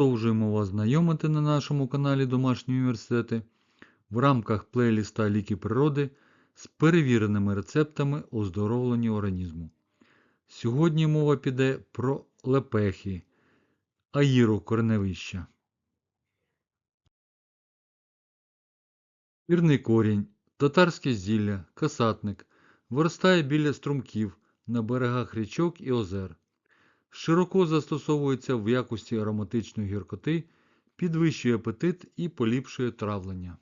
Продовжуємо вас знайомити на нашому каналі Домашні університети в рамках плейліста Ліки природи з перевіреними рецептами оздоровлення організму. Сьогодні мова піде про лепехи, аїру кореневища. Пірний корінь, татарське зілля, касатник виростає біля струмків на берегах річок і озер. Широко застосовується в якості ароматичної гіркоти, підвищує апетит і поліпшує травлення.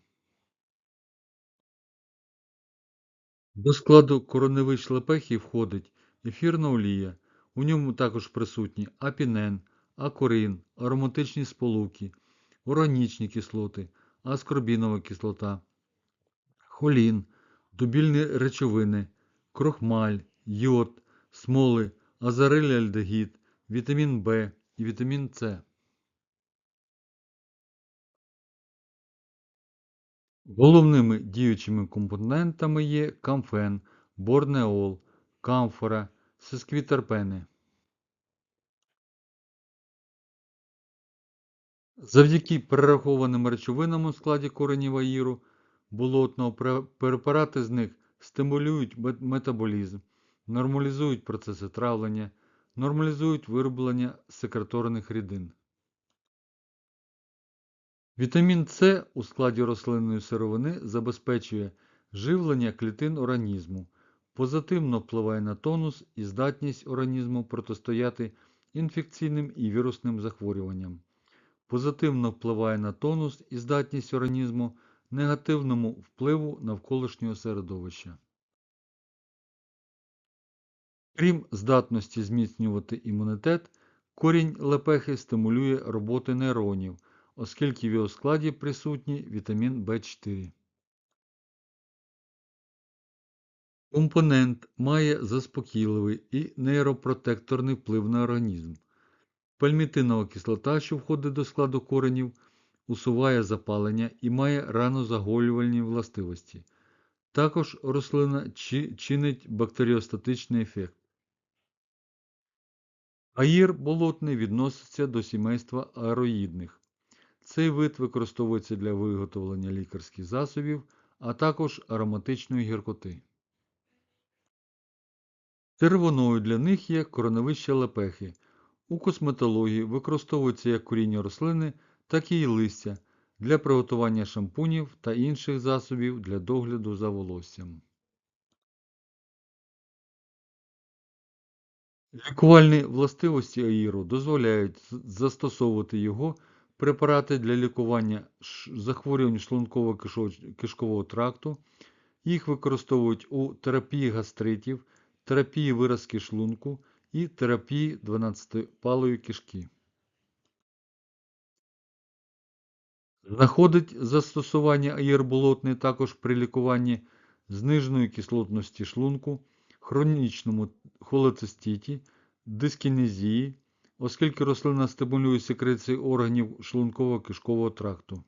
До складу короневищ лепехи входить ефірна олія. У ньому також присутні апінен, акорин, ароматичні сполуки, органічні кислоти, аскорбінова кислота, холін, дубільні речовини, крохмаль, йод, смоли, азариль-альдегід, вітамін В і вітамін С. Головними діючими компонентами є камфен, борнеол, камфора, сесквітерпени. Завдяки перерахованим речовинам у складі коренів аїру болотного препарати з них стимулюють метаболізм, нормалізують процеси травлення, нормалізують вироблення секреторних рідин. Вітамін С у складі рослинної сировини забезпечує живлення клітин організму, позитивно впливає на тонус і здатність організму протистояти інфекційним і вірусним захворюванням, позитивно впливає на тонус і здатність організму негативному впливу навколишнього середовища. Крім здатності зміцнювати імунітет, корінь лепехи стимулює роботи нейронів, оскільки в його складі присутній вітамін В4. Компонент має заспокійливий і нейропротекторний вплив на організм. Пальмітинова кислота, що входить до складу коренів, усуває запалення і має ранозаголювальні властивості. Також рослина чинить бактеріостатичний ефект. Аїр болотний відноситься до сімейства аероїдних. Цей вид використовується для виготовлення лікарських засобів, а також ароматичної гіркоти. Червоною для них є короновище лепехи. У косметології використовується як коріння рослини, так і листя для приготування шампунів та інших засобів для догляду за волоссям. Лікувальні властивості аїру дозволяють застосовувати його препарати для лікування захворювань шлунково-кишкового тракту. Їх використовують у терапії гастритів, терапії виразки шлунку і терапії 12-палої кишки. Знаходить застосування аєрболотний також при лікуванні зниженої кислотності шлунку, хронічному холецистіті, дискінезії, оскільки рослина стимулює секрецію органів шлунково-кишкового тракту.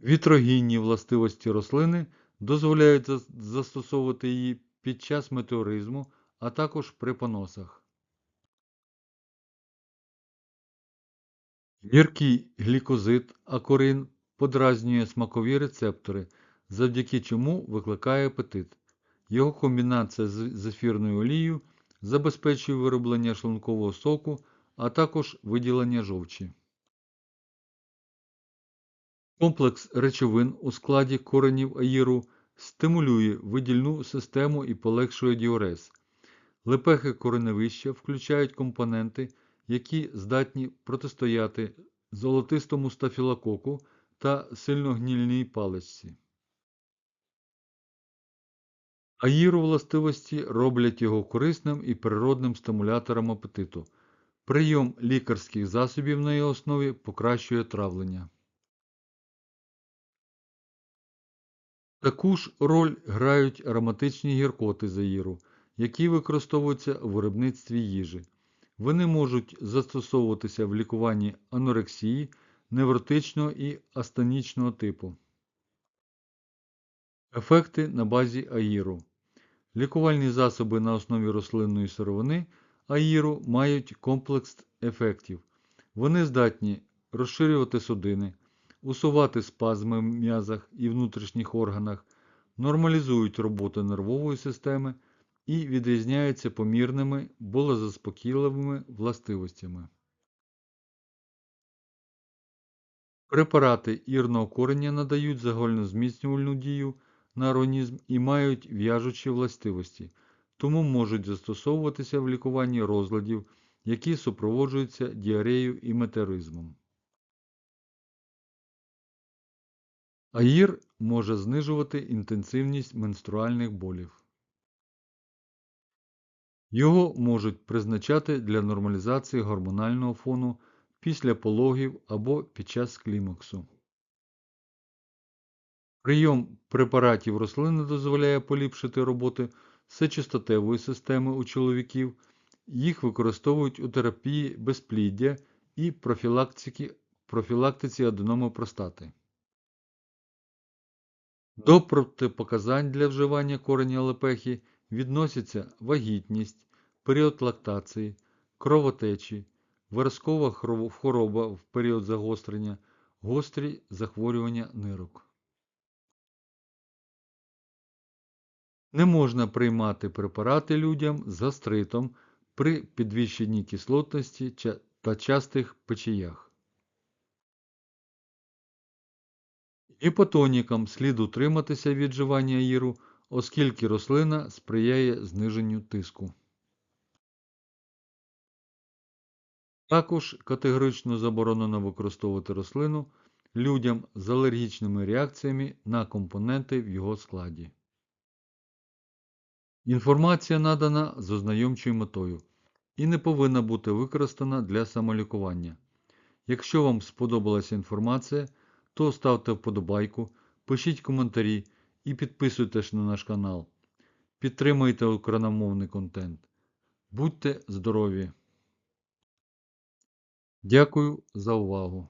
Вітрогінні властивості рослини дозволяють застосовувати її під час метеоризму, а також при поносах. Гіркий глікозид акорин подразнює смакові рецептори, завдяки чому викликає апетит. Його комбінація з ефірною олією забезпечує вироблення шлункового соку, а також виділення жовчі. Комплекс речовин у складі коренів аїру стимулює видільну систему і полегшує діурез. Лепехи кореневища включають компоненти, які здатні протистояти золотистому стафілококу та сильногнільній паличці. Аїру властивості роблять його корисним і природним стимулятором апетиту. Прийом лікарських засобів на його основі покращує травлення. Таку ж роль грають ароматичні гіркоти з аїру, які використовуються у виробництві їжі. Вони можуть застосовуватися в лікуванні анорексії, невротичного і астенічного типу. Ефекти на базі аїру. Лікувальні засоби на основі рослинної сировини, аїру мають комплекс ефектів. Вони здатні розширювати судини, усувати спазми в м'язах і внутрішніх органах, нормалізують роботу нервової системи і відрізняються помірними болезаспокійливими властивостями. Препарати ірного корення надають загальнозміцнювальну дію на організм і мають в'яжучі властивості, тому можуть застосовуватися в лікуванні розладів, які супроводжуються діареєю і метеоризмом. Аїр може знижувати інтенсивність менструальних болів. Його можуть призначати для нормалізації гормонального фону після пологів або під час клімаксу. Прийом препаратів рослини дозволяє поліпшити роботу сечостатевої системи у чоловіків, їх використовують у терапії безпліддя і профілактиці, профілактиці аденоми простати. До протипоказань для вживання кореня лепехи відносяться вагітність, період лактації, кровотечі, виразкова хвороба в період загострення, гострі захворювання нирок. Не можна приймати препарати людям з гастритом при підвищенні кислотності та частих печіях. Гіпотонікам слід утриматися від вживання аїру, оскільки рослина сприяє зниженню тиску. Також категорично заборонено використовувати рослину людям з алергічними реакціями на компоненти в його складі. Інформація надана з ознайомчою метою і не повинна бути використана для самолікування. Якщо вам сподобалася інформація, то ставте вподобайку, пишіть коментарі і підписуйтесь на наш канал. Підтримуйте україномовний контент. Будьте здорові! Дякую за увагу!